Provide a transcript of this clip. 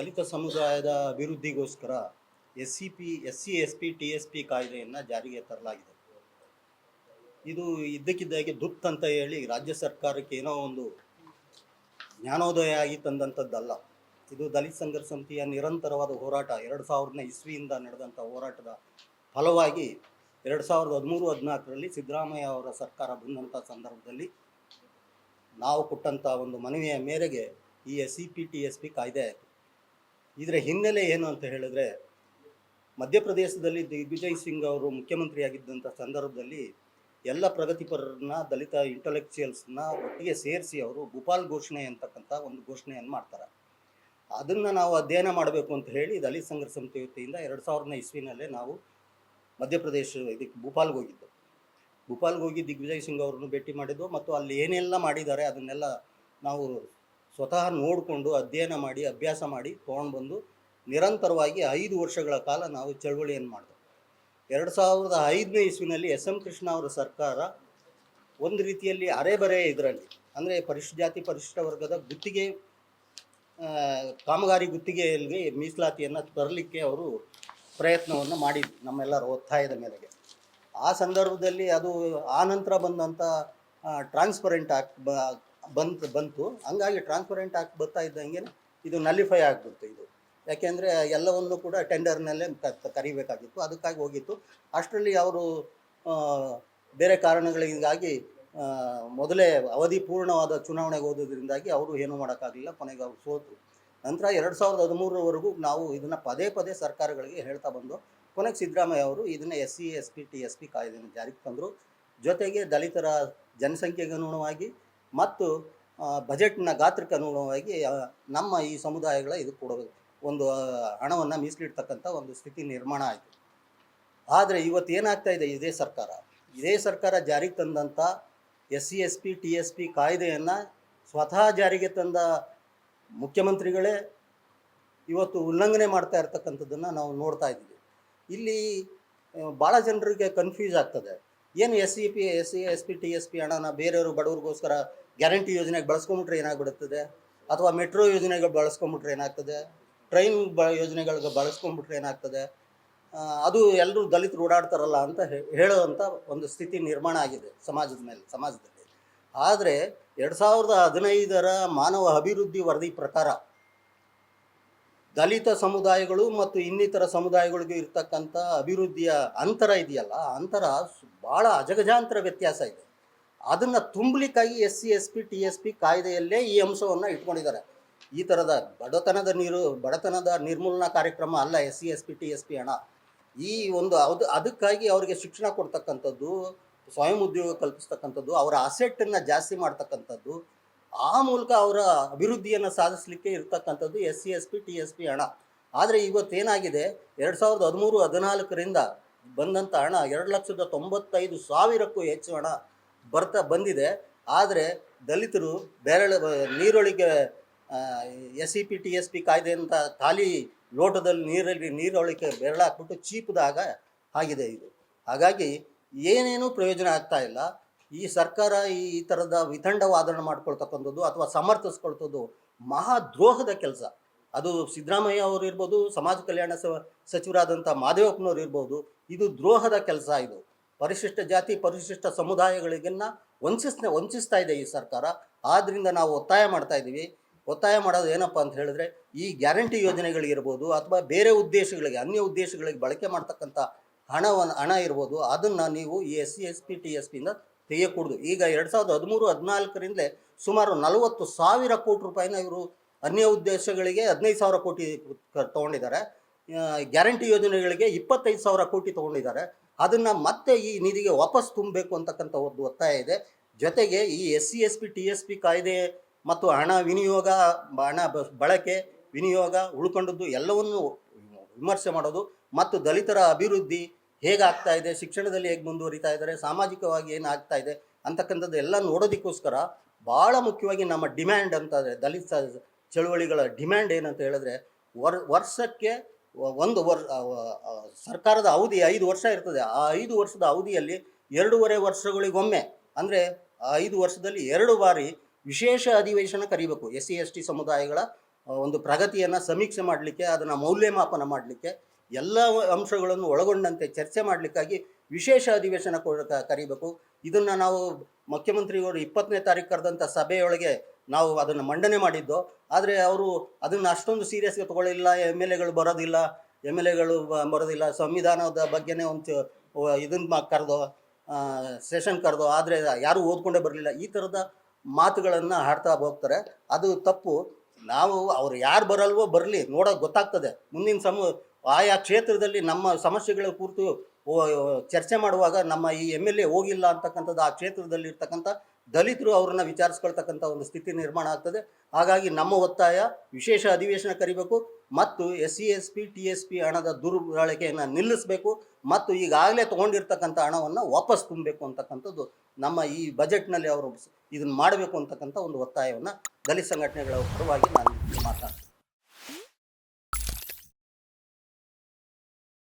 ದಲಿತ ಸಮುದಾಯದ ಅಭಿವೃದ್ಧಿಗೋಸ್ಕರ S C P S C S P T S P ಕಾಯ್ದೆಯನ್ನು ಜಾರಿಗೆ ತರಲಾಗಿದೆ. ಇದು ಇದ್ದಕ್ಕಿದ್ದಾಗೆ ದುಪ್ತ್ ಅಂತ ಹೇಳಿ ರಾಜ್ಯ ಸರ್ಕಾರಕ್ಕೆ ಏನೋ ಒಂದು ಜ್ಞಾನೋದಯ ಆಗಿ ತಂದಂಥದ್ದಲ್ಲ. ಇದು ದಲಿತ ಸಂಘರ್ಷ ಸಮಿತಿಯ ನಿರಂತರವಾದ ಹೋರಾಟ. ಎರಡು ಸಾವಿರದ ಇಸ್ವಿಯಿಂದ ನಡೆದಂಥ ಹೋರಾಟದ ಫಲವಾಗಿ ಎರಡು ಸಾವಿರದ ಹದಿಮೂರು, ಹದಿನಾಲ್ಕರಲ್ಲಿ ಸಿದ್ದರಾಮಯ್ಯ ಅವರ ಸರ್ಕಾರ ಬಂದಂಥ ಸಂದರ್ಭದಲ್ಲಿ ನಾವು ಕೊಟ್ಟಂಥ ಒಂದು ಮನವಿಯ ಮೇರೆಗೆ ಈ S C P T S P ಕಾಯ್ದೆ ಆಯಿತು ಇದರ ಹಿನ್ನೆಲೆ ಏನು ಅಂತ ಹೇಳಿದ್ರೆ, ಮಧ್ಯಪ್ರದೇಶದಲ್ಲಿ ದಿಗ್ವಿಜಯ್ ಸಿಂಗ್ ಅವರು ಮುಖ್ಯಮಂತ್ರಿಯಾಗಿದ್ದಂಥ ಸಂದರ್ಭದಲ್ಲಿ ಎಲ್ಲ ಪ್ರಗತಿಪರರನ್ನ, ದಲಿತ ಇಂಟಲೆಕ್ಚುಯಲ್ಸ್ನ ಒಟ್ಟಿಗೆ ಸೇರಿಸಿ ಅವರು ಭೂಪಾಲ್ ಘೋಷಣೆ ಅಂತಕ್ಕಂಥ ಒಂದು ಘೋಷಣೆಯನ್ನು ಮಾಡ್ತಾರೆ. ಅದನ್ನು ನಾವು ಅಧ್ಯಯನ ಮಾಡಬೇಕು ಅಂತ ಹೇಳಿ ದಲಿತ ಸಂಘರ್ಷ ಸಮಿತಿ ವತಿಯಿಂದ ಎರಡು ಸಾವಿರದ ಇಸ್ವಿನಲ್ಲೇ ನಾವು ಮಧ್ಯಪ್ರದೇಶ ಇದಕ್ಕೆ ಭೂಪಾಲ್ಗೆ ಹೋಗಿದ್ದು. ಭೂಪಾಲ್ಗೆ ಹೋಗಿ ದಿಗ್ವಿಜಯ್ ಸಿಂಗ್ ಅವ್ರನ್ನು ಭೇಟಿ ಮಾಡಿದ್ದು ಮತ್ತು ಅಲ್ಲಿ ಏನೆಲ್ಲ ಮಾಡಿದ್ದಾರೆ ಅದನ್ನೆಲ್ಲ ನಾವು ಸ್ವತಃ ನೋಡಿಕೊಂಡು ಅಧ್ಯಯನ ಮಾಡಿ, ಅಭ್ಯಾಸ ಮಾಡಿ ತೊಗೊಂಡು ಬಂದು ನಿರಂತರವಾಗಿ ಐದು ವರ್ಷಗಳ ಕಾಲ ನಾವು ಚಳವಳಿಯನ್ನು ಮಾಡಿದೆ ಎರಡು ಸಾವಿರದ ಐದನೇ ಇಸ್ವಿನಲ್ಲಿ ಎಸ್ ಎಂ ಕೃಷ್ಣ ಅವರ ಸರ್ಕಾರ ಒಂದು ರೀತಿಯಲ್ಲಿ ಅರೆಬರೆ ಇದರಲ್ಲಿ, ಅಂದರೆ ಪರಿಶಿಷ್ಟ ಜಾತಿ ಪರಿಶಿಷ್ಟ ವರ್ಗದ ಗುತ್ತಿಗೆ ಕಾಮಗಾರಿ ಗುತ್ತಿಗೆಯಲ್ಲಿ ಮೀಸಲಾತಿಯನ್ನು ತರಲಿಕ್ಕೆ ಅವರು ಪ್ರಯತ್ನವನ್ನು ಮಾಡಿದ್ರು ನಮ್ಮೆಲ್ಲರ ಒತ್ತಾಯದ ಮೇರೆಗೆ. ಆ ಸಂದರ್ಭದಲ್ಲಿ ಅದು ಆ ನಂತರ ಬಂದಂಥ ಟ್ರಾನ್ಸ್ಪರೆಂಟ್ ಆಕ್ಟ್ ಬಂತು ಬಂತು. ಹಂಗಾಗಿ ಟ್ರಾನ್ಸ್ಪರೆಂಟ್ ಆಗಿ ಬರ್ತಾ ಇದ್ದಂಗೆ ಇದು ನಲಿಫೈ ಆಗಿಬಿಡ್ತು ಇದು. ಯಾಕೆಂದರೆ ಎಲ್ಲವನ್ನು ಕೂಡ ಟೆಂಡರ್ನಲ್ಲೇ ಕರಿಬೇಕಾಗಿತ್ತು. ಅದಕ್ಕಾಗಿ ಹೋಗಿತ್ತು. ಅಷ್ಟರಲ್ಲಿ ಅವರು ಬೇರೆ ಕಾರಣಗಳಿಗಾಗಿ ಮೊದಲೇ ಅವಧಿ ಪೂರ್ಣವಾದ ಚುನಾವಣೆಗೆ ಓದೋದ್ರಿಂದಾಗಿ ಅವರು ಏನೂ ಮಾಡೋಕ್ಕಾಗಲಿಲ್ಲ. ಕೊನೆಗೆ ಅವರು ಸೋತು. ನಂತರ ಎರಡು ಸಾವಿರದ ಹದಿಮೂರರವರೆಗೂ ನಾವು ಇದನ್ನು ಪದೇ ಪದೇ ಸರ್ಕಾರಗಳಿಗೆ ಹೇಳ್ತಾ ಬಂದು, ಕೊನೆಗೆ ಸಿದ್ದರಾಮಯ್ಯ ಅವರು ಇದನ್ನು S C S P T S P ಕಾಯ್ದೆಯನ್ನು ಜಾರಿಗೆ ತಂದರು. ಜೊತೆಗೆ ದಲಿತರ ಜನಸಂಖ್ಯೆಗೆ ಅನುಗುಣವಾಗಿ ಮತ್ತು ಬಜೆಟ್ನ ಗಾತ್ರಕ್ಕೆ ಅನುಗುಣವಾಗಿ ನಮ್ಮ ಈ ಸಮುದಾಯಗಳ ಇದು ಕೊಡಬೇಕು ಒಂದು ಹಣವನ್ನು ಮೀಸಲಿಡ್ತಕ್ಕಂಥ ಒಂದು ಸ್ಥಿತಿ ನಿರ್ಮಾಣ ಆಯಿತು. ಆದರೆ ಇವತ್ತು ಏನಾಗ್ತಾ ಇದೆ, ಇದೇ ಸರ್ಕಾರ. ಇದೇ ಸರ್ಕಾರ ಜಾರಿಗೆ ತಂದಂಥ S C S P T S P ಕಾಯ್ದೆಯನ್ನು ಸ್ವತಃ ಜಾರಿಗೆ ತಂದ ಮುಖ್ಯಮಂತ್ರಿಗಳೇ ಇವತ್ತು ಉಲ್ಲಂಘನೆ ಮಾಡ್ತಾ ಇರ್ತಕ್ಕಂಥದ್ದನ್ನು ನಾವು ನೋಡ್ತಾ ಇದ್ದೀವಿ. ಇಲ್ಲಿ ಭಾಳ ಜನರಿಗೆ ಕನ್ಫ್ಯೂಸ್ ಆಗ್ತದೆ. ಏನು S C P S C S P T S P ಹಣನ ಬೇರೆಯವರು ಬಡವ್ರಿಗೋಸ್ಕರ ಗ್ಯಾರಂಟಿ ಯೋಜನೆಗೆ ಬಳಸ್ಕೊಂಬಿಟ್ರೆ ಏನಾಗ್ಬಿಡುತ್ತದೆ? ಅಥವಾ ಮೆಟ್ರೋ ಯೋಜನೆಗಳು ಬಳಸ್ಕೊಂಬಿಟ್ರೆ ಏನಾಗ್ತದೆ? ಟ್ರೈನ್ ಬ ಯೋಜನೆಗಳಿಗೆ ಬಳಸ್ಕೊಂಬಿಟ್ರೆ ಏನಾಗ್ತದೆ? ಅದು ಎಲ್ಲರೂ ದಲಿತರು ಓಡಾಡ್ತಾರಲ್ಲ ಅಂತ ಹೇಳುವಂಥ ಒಂದು ಸ್ಥಿತಿ ನಿರ್ಮಾಣ ಆಗಿದೆ ಸಮಾಜದ ಮೇಲೆ, ಸಮಾಜದಲ್ಲಿ. ಆದರೆ ಎರಡು ಸಾವಿರದ ಹದಿನೈದರ ಮಾನವ ಅಭಿವೃದ್ಧಿ ವರದಿ ಪ್ರಕಾರ ದಲಿತ ಸಮುದಾಯಗಳು ಮತ್ತು ಇನ್ನಿತರ ಸಮುದಾಯಗಳಿಗೂ ಇರ್ತಕ್ಕಂಥ ಅಭಿವೃದ್ಧಿಯ ಅಂತರ ಇದೆಯಲ್ಲ ಅಂತರ ಭಾಳ ಅಜಗಜಾಂತರ ವ್ಯತ್ಯಾಸ ಇದೆ. ಅದನ್ನು ತುಂಬಲಿಕ್ಕಾಗಿ S C, S P, T S P ಕಾಯ್ದೆಯಲ್ಲೇ ಈ ಅಂಶವನ್ನು ಇಟ್ಕೊಂಡಿದ್ದಾರೆ. ಈ ಥರದ ಬಡತನದ ನೀರು, ಬಡತನದ ನಿರ್ಮೂಲನಾ ಕಾರ್ಯಕ್ರಮ ಅಲ್ಲ, S C, S P, T S P ಹಣ ಈ ಒಂದು ಅದು, ಅದಕ್ಕಾಗಿ ಅವರಿಗೆ ಶಿಕ್ಷಣ ಕೊಡ್ತಕ್ಕಂಥದ್ದು, ಸ್ವಯಂ ಉದ್ಯೋಗ ಕಲ್ಪಿಸ್ತಕ್ಕಂಥದ್ದು, ಅವರ ಅಸೆಟ್ಟನ್ನು ಜಾಸ್ತಿ ಮಾಡ್ತಕ್ಕಂಥದ್ದು, ಆ ಮೂಲಕ ಅವರ ಅಭಿವೃದ್ಧಿಯನ್ನು ಸಾಧಿಸಲಿಕ್ಕೆ ಇರ್ತಕ್ಕಂಥದ್ದು S C, S P, T S P ಹಣ ಆದರೆ ಇವತ್ತೇನಾಗಿದೆ, ಎರಡು ಸಾವಿರದ ಹದಿಮೂರು ಹದಿನಾಲ್ಕರಿಂದ ಬಂದಂಥ ಹಣ ಎರಡು ಲಕ್ಷದ ತೊಂಬತ್ತೈದು ಸಾವಿರಕ್ಕೂ ಹೆಚ್ಚು ಹಣ ಬರ್ತಾ ಬಂದಿದೆ. ಆದರೆ ದಲಿತರು ಬೇರೆ ನೀರೊಳಗೆ S C P T S P ಕಾಯ್ದೆ ಅಂತ ಖಾಲಿ ಲೋಟದಲ್ಲಿ ನೀರಲ್ಲಿ ನೀರೊಳಗೆ ಬೆರಳಾಕ್ಬಿಟ್ಟು ಚೀಪದಾಗ ಆಗಿದೆ ಇದು. ಹಾಗಾಗಿ ಏನೇನೂ ಪ್ರಯೋಜನ ಆಗ್ತಾ ಇಲ್ಲ. ಈ ಸರ್ಕಾರ ಈ ಥರದ ಥರದ ವಿತಂಡವಾದನ ಮಾಡ್ಕೊಳ್ತಕ್ಕಂಥದ್ದು ಅಥವಾ ಸಮರ್ಥಿಸ್ಕೊಳ್ತದ್ದು ಮಹಾ ದ್ರೋಹದ ಕೆಲಸ. ಅದು ಸಿದ್ದರಾಮಯ್ಯ ಅವರು ಇರ್ಬೋದು, ಸಮಾಜ ಕಲ್ಯಾಣ ಸಚಿವರಾದಂಥ ಮಾದೇವಪ್ಪನವ್ರು ಇರ್ಬೋದು, ಇದು ದ್ರೋಹದ ಕೆಲಸ ಇದು. ಪರಿಶಿಷ್ಟ ಜಾತಿ, ಪರಿಶಿಷ್ಟ ಸಮುದಾಯಗಳಿಗನ್ನ ವಂಚಿಸ್ ವಂಚಿಸ್ತಾ ಇದೆ ಈ ಸರ್ಕಾರ. ಆದ್ದರಿಂದ ನಾವು ಒತ್ತಾಯ ಮಾಡ್ತಾ ಇದ್ದೀವಿ ಒತ್ತಾಯ ಮಾಡೋದು ಏನಪ್ಪ ಅಂತ ಹೇಳಿದ್ರೆ, ಈ ಗ್ಯಾರಂಟಿ ಯೋಜನೆಗಳಿರ್ಬೋದು ಅಥವಾ ಬೇರೆ ಉದ್ದೇಶಗಳಿಗೆ, ಅನ್ಯ ಉದ್ದೇಶಗಳಿಗೆ ಬಳಕೆ ಮಾಡ್ತಕ್ಕಂಥ ಹಣವನ್ನು, ಹಣ ಇರ್ಬೋದು, ಅದನ್ನು ನೀವು ಈ S C, S P, T S ಪಿಯಿಂದ ತೆಗೆಯಕೂಡ್ದು. ಈಗ ಎರಡು ಸಾವಿರದ ಹದಿಮೂರು, ಹದಿನಾಲ್ಕರಿಂದಲೇ ಸುಮಾರು ನಲವತ್ತು ಸಾವಿರ ಕೋಟಿ ರೂಪಾಯಿನ ಇವರು ಅನ್ಯ ಉದ್ದೇಶಗಳಿಗೆ ಹದಿನೈದು ಸಾವಿರ ಕೋಟಿ ತೊಗೊಂಡಿದ್ದಾರೆ. ಗ್ಯಾರಂಟಿ ಯೋಜನೆಗಳಿಗೆ ಇಪ್ಪತ್ತೈದು ಸಾವಿರ ಕೋಟಿ ತಗೊಂಡಿದ್ದಾರೆ. ಅದನ್ನು ಮತ್ತೆ ಈ ನಿಧಿಗೆ ವಾಪಸ್ ತುಂಬಬೇಕು ಅಂತಕ್ಕಂಥ ಒಂದು ಒತ್ತಾಯ ಇದೆ. ಜೊತೆಗೆ ಈ S C, S P, T S P ಕಾಯ್ದೆ ಮತ್ತು ಹಣ ವಿನಿಯೋಗ, ಹಣ ಬಳಕೆ, ವಿನಿಯೋಗ, ಉಳ್ಕೊಂಡದ್ದು ಎಲ್ಲವನ್ನು ವಿಮರ್ಶೆ ಮಾಡೋದು ಮತ್ತು ದಲಿತರ ಅಭಿವೃದ್ಧಿ ಹೇಗಾಗ್ತಾ ಇದೆ, ಶಿಕ್ಷಣದಲ್ಲಿ ಹೇಗೆ ಮುಂದುವರಿತಾ ಇದ್ದಾರೆ, ಸಾಮಾಜಿಕವಾಗಿ ಏನು ಆಗ್ತಾ ಇದೆ ಅಂತಕ್ಕಂಥದ್ದು ಎಲ್ಲ ನೋಡೋದಕ್ಕೋಸ್ಕರ ಭಾಳ ಮುಖ್ಯವಾಗಿ ನಮ್ಮ ಡಿಮ್ಯಾಂಡ್ ಅಂತಂದರೆ ದಲಿತ ಚಳುವಳಿಗಳ ಡಿಮ್ಯಾಂಡ್ ಏನಂತ ಹೇಳಿದ್ರೆ ವರ್, ವರ್ಷಕ್ಕೆ ಒಂದು ವರ್ ಆ, ಆ, ಸರ್ಕಾರದ ಅವಧಿ ಐದು ವರ್ಷ ಇರ್ತದೆ. ಆ ಐದು ವರ್ಷದ ಅವಧಿಯಲ್ಲಿ ಎರಡೂವರೆ ವರ್ಷಗಳಿಗೊಮ್ಮೆ ಅಂದರೆ ಆ ಐದು ವರ್ಷದಲ್ಲಿ ಎರಡು ಬಾರಿ ವಿಶೇಷ ಅಧಿವೇಶನ ಕರಿಬೇಕು. ಎಸ್ ಸಿ ಎಸ್ ಟಿ ಸಮುದಾಯಗಳ ಒಂದು ಪ್ರಗತಿಯನ್ನು ಸಮೀಕ್ಷೆ ಮಾಡಲಿಕ್ಕೆ ಅದನ್ನು ಮೌಲ್ಯಮಾಪನ ಮಾಡಲಿಕ್ಕೆ ಎಲ್ಲ ಅಂಶಗಳನ್ನು ಒಳಗೊಂಡಂತೆ ಚರ್ಚೆ ಮಾಡಲಿಕ್ಕಾಗಿ ವಿಶೇಷ ಅಧಿವೇಶನ ಕರೀಬೇಕು. ಇದನ್ನು ನಾವು ಮುಖ್ಯಮಂತ್ರಿಯವರು ಇಪ್ಪತ್ತನೇ ತಾರೀಕು ಕರೆದಂಥ ಸಭೆಯೊಳಗೆ ನಾವು ಅದನ್ನು ಮಂಡನೆ ಮಾಡಿದ್ದು. ಆದರೆ ಅವರು ಅದನ್ನು ಅಷ್ಟೊಂದು ಸೀರಿಯಸ್ಗೆ ತಗೊಳ್ಳಿಲ್ಲ, ಎಂ ಎಲ್ ಎಗಳು ಬರೋದಿಲ್ಲ, ಎಂ ಎಲ್ ಎಗಳು ಬರೋದಿಲ್ಲ. ಸಂವಿಧಾನದ ಬಗ್ಗೆನೇ ಒಂದು ಇದನ್ನ ಕರೆದು ಸೆಷನ್ ಕರೆದು, ಆದರೆ ಯಾರೂ ಓದ್ಕೊಂಡೇ ಬರಲಿಲ್ಲ. ಈ ಥರದ ಮಾತುಗಳನ್ನು ಹಾಡ್ತಾ ಹೋಗ್ತಾರೆ. ಅದು ತಪ್ಪು. ನಾವು, ಅವ್ರು ಯಾರು ಬರಲ್ವೋ ಬರಲಿ, ನೋಡೋಕೆ ಗೊತ್ತಾಗ್ತದೆ. ಮುಂದಿನ ಸಮ, ಆಯಾ ಕ್ಷೇತ್ರದಲ್ಲಿ ನಮ್ಮ ಸಮಸ್ಯೆಗಳ ಕುರಿತು ಚರ್ಚೆ ಮಾಡುವಾಗ ನಮ್ಮ ಈ ಎಂ ಎಲ್ ಎ ಹೋಗಿಲ್ಲ ಅಂತಕ್ಕಂಥದ್ದು, ಆ ಕ್ಷೇತ್ರದಲ್ಲಿ ಇರ್ತಕ್ಕಂಥ ದಲಿತರು ಅವ್ರನ್ನ ವಿಚಾರಿಸ್ಕೊಳ್ತಕ್ಕಂಥ ಒಂದು ಸ್ಥಿತಿ ನಿರ್ಮಾಣ ಆಗ್ತದೆ. ಹಾಗಾಗಿ ನಮ್ಮ ಒತ್ತಾಯ ವಿಶೇಷ ಅಧಿವೇಶನ ಕರಿಬೇಕು ಮತ್ತು S C S P T S P ಹಣದ ದುರ್ಬಳಕೆಯನ್ನು ನಿಲ್ಲಿಸಬೇಕು ಮತ್ತು ಈಗಾಗಲೇ ತೊಗೊಂಡಿರ್ತಕ್ಕಂಥ ಹಣವನ್ನು ವಾಪಸ್ ತುಂಬಬೇಕು ಅಂತಕ್ಕಂಥದ್ದು ನಮ್ಮ ಈ ಬಜೆಟ್ನಲ್ಲಿ ಅವರು ಇದನ್ನು ಮಾಡಬೇಕು ಅಂತಕ್ಕಂಥ ಒಂದು ಒತ್ತಾಯವನ್ನು ದಲಿತ ಸಂಘಟನೆಗಳ ಪರವಾಗಿ ನಾನು ಮಾತಾಡ್ತೀನಿ.